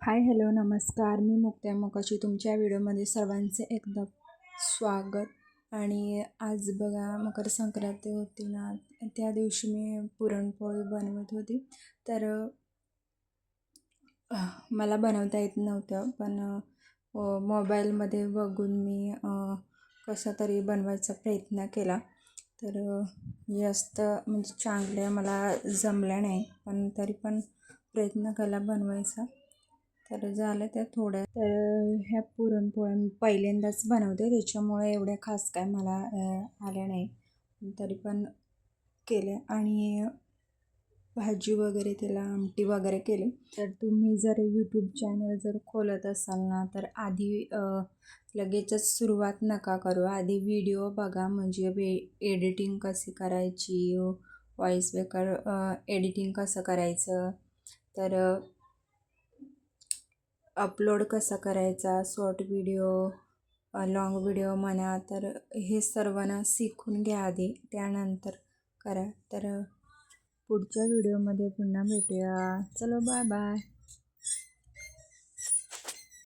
Hi hello नमस्कार. मी मुक्ता मोकाशी. तुमच्या व्हिडिओमध्ये सर्वांचे एकदम स्वागत. आणि आज बघा मकर संक्रांती होती ना त्या दिवशी मी पुरणपोळी बनवत होती. तर मला बनवता येत नव्हतं पण मोबाईलमध्ये बघून मी कसा तरी बनवायचा प्रयत्न केला. तर जास्त म्हणजे चांगल्या मला जमल्या नाही पण तरी पण प्रयत्न केला बनवायचा. तर झालं त्या थोड्या तर ह्या पुरणपोळ्या मी पहिल्यांदाच बनवते. त्याच्यामुळे एवढ्या खास काय मला आल्या नाही. तरी पण केल्या. आणि भाजी वगैरे त्याला आमटी वगैरे केली. तर तुम्ही जर यूट्यूब चॅनल जर खोलत असाल ना तर आधी लगेचच सुरुवात नका करू. आधी व्हिडिओ बघा. म्हणजे वे एडिटिंग कशी करायची? व्हॉईस बेकर एडिटिंग कसं करायचं? तर अपलोड कसा करायचा शॉर्ट व्हिडिओ लाँग व्हिडिओ म्हणा तर हे सर्वांना शिकून घ्या आधी त्यानंतर करा. तर पुढच्या व्हिडिओमध्ये पुन्हा भेटूया. चलो बाय बाय